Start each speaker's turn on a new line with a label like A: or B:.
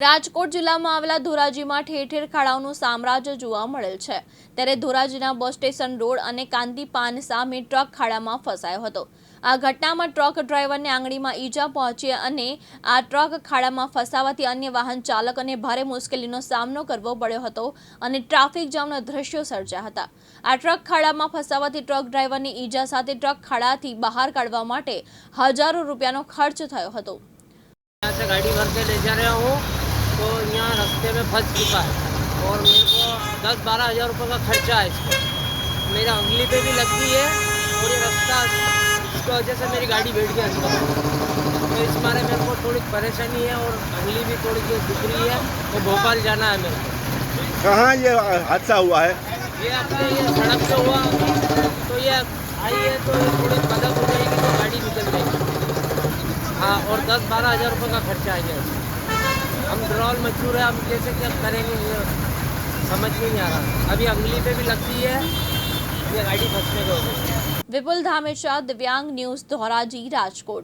A: રાજકોટ જિલ્લામાં આવેલા ધોરાજીમાં ઠેર ઠેર ખાડાઓનું સામ્રાજ્ય જોવા મળેલ છે. ત્યારે ધોરાજીના બસ સ્ટેશન રોડ અને કાંતિ સામે ટ્રક ખાડામાં ફસાયો હતો. આ ઘટનામાં ટ્રક ડ્રાઈવરને આંગળીમાં ઈજા પહોંચી અને આ ટ્રક ખાડામાં ફસાવાથી અન્ય વાહન ચાલકને ભારે મુશ્કેલીનો સામનો કરવો પડ્યો હતો અને ટ્રાફિક જામના દ્રશ્યો સર્જ્યા હતા. આ ટ્રક ખાડામાં ફસાવાથી ટ્રક ડ્રાઈવરની ઈજા સાથે ટ્રક ખાડાથી બહાર કાઢવા માટે હજારો રૂપિયાનો ખર્ચ થયો હતો.
B: ગાડી ભરતે લઈ જા રહ્યા હું तो यहाँ रास्ते में फंस चुका है। और मेरे को दस बारह हज़ार रुपये का खर्चा है इसको। मेरा उंगली पे भी लग गई है और ये रास्ता इसकी वजह से मेरी गाड़ी बैठ गई अंदर तो इस बारे मेरे को थोड़ी परेशानी है और उंगली भी थोड़ी सी दुख रही है। तो भोपाल जाना है मेरे को।
C: कहाँ ये हादसा हुआ है?
B: ये अपने ये सड़क पे हुआ। तो ये आई है तो थोड़ी कदम हो जाएगी तो गाड़ी निकल जाएगी। हाँ और दस बारह हज़ार रुपये का खर्चा आ गया। इसमें। हम ड्रॉल मशहूर है, हम कैसे क्या करेंगे, ये समझ नहीं आ रहा। अभी अंगली पे भी लगती है, ये गाड़ी फंसने को
A: विपुल धामेश्वर, दिव्यांग न्यूज़ धोराजी राजकोट।